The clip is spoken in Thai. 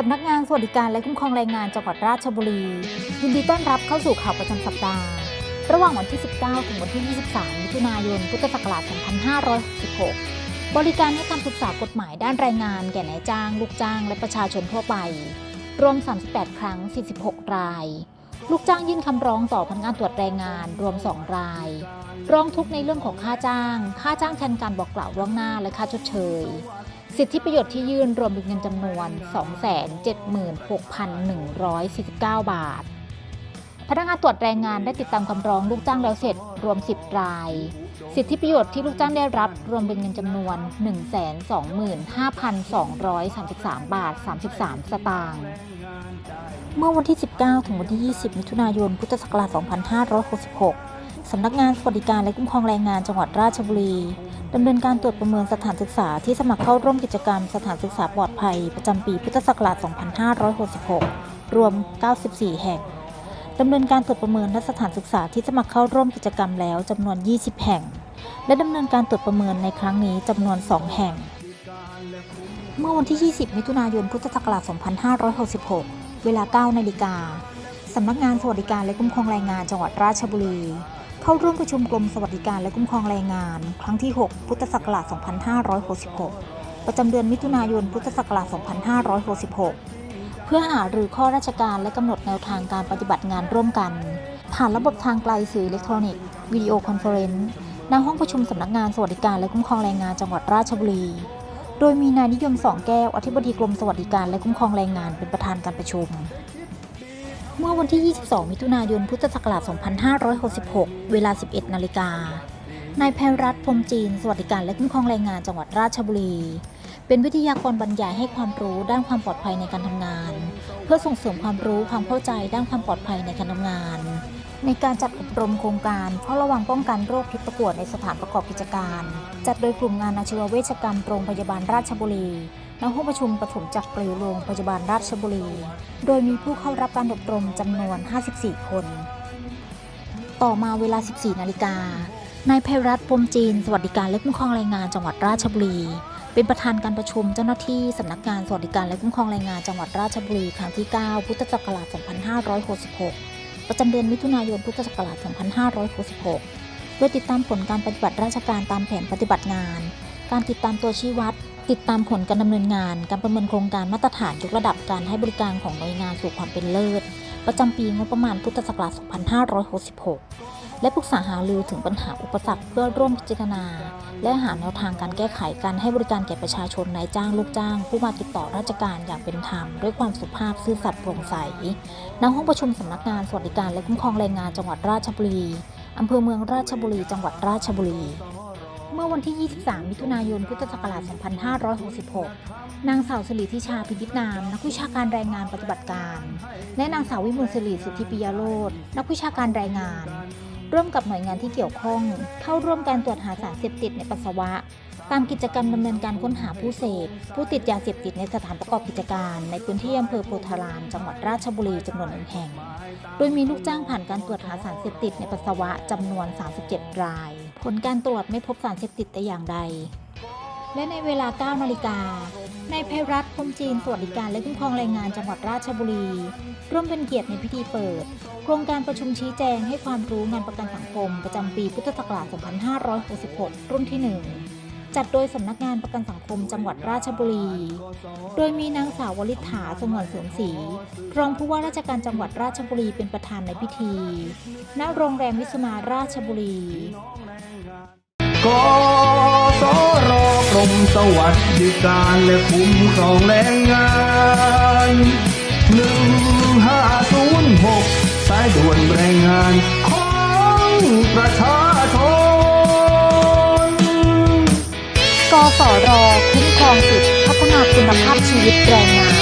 สำนักงานสวัสดิการและคุ้มครองแรงงานจังหวัดราชบุรี ยินดีต้อนรับเข้าสู่ข่าวประจำสัปดาห์ ระหว่างวันที่ 19 ถึงวันที่ 23 มิถุนายน พุทธศักราช 2566 บริการให้คำปรึกษากฎหมายด้านแรงงานแก่นายจ้าง ลูกจ้าง และประชาชนทั่วไป รวม 38 ครั้ง 46 ราย ลูกจ้างยื่นคำร้องต่อพนักงานตรวจแรงงาน รวม 2 ราย ร้องทุกข์ในเรื่องของค่าจ้าง ค่าจ้างแทนการบอกกล่าวล่วงหน้าและค่าชดเชย สิทธิประโยชน์ที่ยื่นรวมเป็นเงินจำนวน 276,149 บาท พนักงานตรวจแรงงานได้ติดตามคำร้องลูกจ้างแล้วเสร็จรวม 10 ราย สิทธิประโยชน์ที่ลูกจ้างได้รับรวมเป็นเงินจำนวน 125,233 บาท 33 สตางค์เมื่อวันที่ 19 ถึงวันที่ 20 มิถุนายน พุทธศักราช 2566 สำนักงานสวัสดิการและคุ้มครองแรงงานจังหวัดราชบุรี ดำเนินการตรวจประเมินสถานศึกษาที่สมัครเข้าร่วมกิจกรรมสถานศึกษาปลอดภัย ประจำปีพุทธศักราช 2566 รวม 94 แห่ง ดำเนินการตรวจประเมินณสถานศึกษาที่สมัครเข้าร่วมกิจกรรมแล้วจำนวน 20 แห่ง และดำเนินการตรวจประเมินในครั้งนี้จำนวน 2 แห่ง เมื่อวันที่ 20 มิถุนายน พุทธศักราช 2566 เวลา 9 นาฬิกาสำนักงานสวัสดิการและคุ้มครองแรงงานจังหวัดราชบุรี เข้าร่วมประชุมกรมสวัสดิการและคุ้มครองแรงงาน ครั้งที่ 6 พุทธศักราช 2566 ประจำเดือนมิถุนายน พุทธศักราช 2566 เพื่อหารือข้อราชการและกำหนดแนวทางการปฏิบัติงานร่วมกัน ผ่านระบบทางไกลสื่ออิเล็กทรอนิกส์วิดีโอคอนเฟอเรนซ์ณห้องประชุมสำนักงานสวัสดิการและคุ้มครองแรงงานจังหวัดราชบุรี โดยมีนายนิยมสองแก้ว อธิบดีกรมสวัสดิการและคุ้มครองแรงงานเป็นประธานการประชุม เมื่อวันที่ 22 มิถุนายน พุทธศักราช 2566 เวลา 11 นาฬิกา นายแพรรัตพรมจีน สวัสดิการและคุ้มครองแรงงานจังหวัดราชบุรี เป็นวิทยากรบรรยายให้ความรู้ด้านความปลอดภัยในการทำงาน เพื่อส่งเสริมความรู้ความเข้าใจด้านความปลอดภัยในการทำงาน ในการจัดอบรมโครงการเฝ้าระวังป้องกันโรคพิษตะกั่วในสถานประกอบกิจการ จัดโดยกลุ่มงานอาชีวเวชกรรมโรงพยาบาลราชบุรี ณห้องประชุมปฐมจักรเปลวโรงพยาบาลราชบุรี โดยมีผู้เข้ารับการอบรมจำนวน 54 คน ต่อมาเวลา 14 นาฬิกานายไพรัตพรมจีน สวัสดิการและคุ้มครองแรงงานจังหวัดราชบุรี เป็นประธานการประชุมเจ้าหน้าที่สำนักงานสวัสดิการและคุ้มครองแรงงานจังหวัดราชบุรีครั้งที่ 9 พุทธศักราช 2566 ประจำเดือนมิถุนายน พุทธศักราช 2566 โดยติดตามผลการปฏิบัติราชการตามแผนปฏิบัติงาน การติดตามตัวชี้วัด ติดตามผลการดำเนินงาน การประเมินโครงการมาตรฐานยกระดับการให้บริการของหน่วยงานสู่ความเป็นเลิศ ประจำปีงบประมาณพุทธศักราช 2566 และปรึกษาหารือถึงปัญหาอุปสรรคเพื่อร่วมพิจารณา และหาแนวทางการแก้ไขการให้บริการแก่ประชาชนนายจ้างลูกจ้าง ผู้มาติดต่อราชการอย่างเป็นธรรม ด้วยความสุภาพซื่อสัตย์โปร่งใสณห้องประชุมสำนักงานสวัสดิการและคุ้มครองแรงงานจังหวัดราชบุรีอำเภอเมืองราชบุรี จังหวัดราชบุรี เมื่อวันที่ 23 มิถุนายน พุทธศักราช 2566 นางสาวสิริทิชาพินิจนาม นักวิชาการแรงงานปฏิบัติการ และนางสาววิมลสิริสุทธิปิยโรจน์นักวิชาการแรงงาน ร่วมกับหน่วยงานที่เกี่ยวข้อง เข้าร่วมการตรวจหาสารเสพติดในปัสสาวะ ตามกิจกรรมดำเนินการค้นหาผู้เสพ ผู้ติดยาเสพติดในสถานประกอบกิจการ ในพื้นที่อำเภอโพธาราม จังหวัดราชบุรีจำนวนหนึ่งแห่ง โดยมีลูกจ้างผ่านการตรวจหาสารเสพติดในปัสสาวะจำนวน 37 ราย ผลการตรวจไม่พบสารเสพติดแต่อย่างใด และในเวลา 9 นาฬิกานายไพรัตพรมจีนสวัสดิการและคุ้มครองแรงงานจังหวัดราชบุรี ร่วมเป็นเกียรติในพิธีเปิด โครงการประชุมชี้แจงให้ความรู้งานประกันสังคม ประจำปีพุทธศักราช 2566 รุ่นที่ 1 จัดโดยสำนักงานประกันสังคมจังหวัดราชบุรี โดยมีนางสาววลิฐาสงวนเสริมศรีรองผู้ว่าราชการจังหวัดราชบุรีเป็นประธานในพิธี ณ โรงแรมวิสมาราชบุรี รมสวัสดิการและคุ้มครองแรงงานหนึ่งห้าศูนย์หกสายด่วนแรงงานของประชาชนกสรคุ้มครองสิทธิพัฒนาคุณภาพชีวิตแรงงาน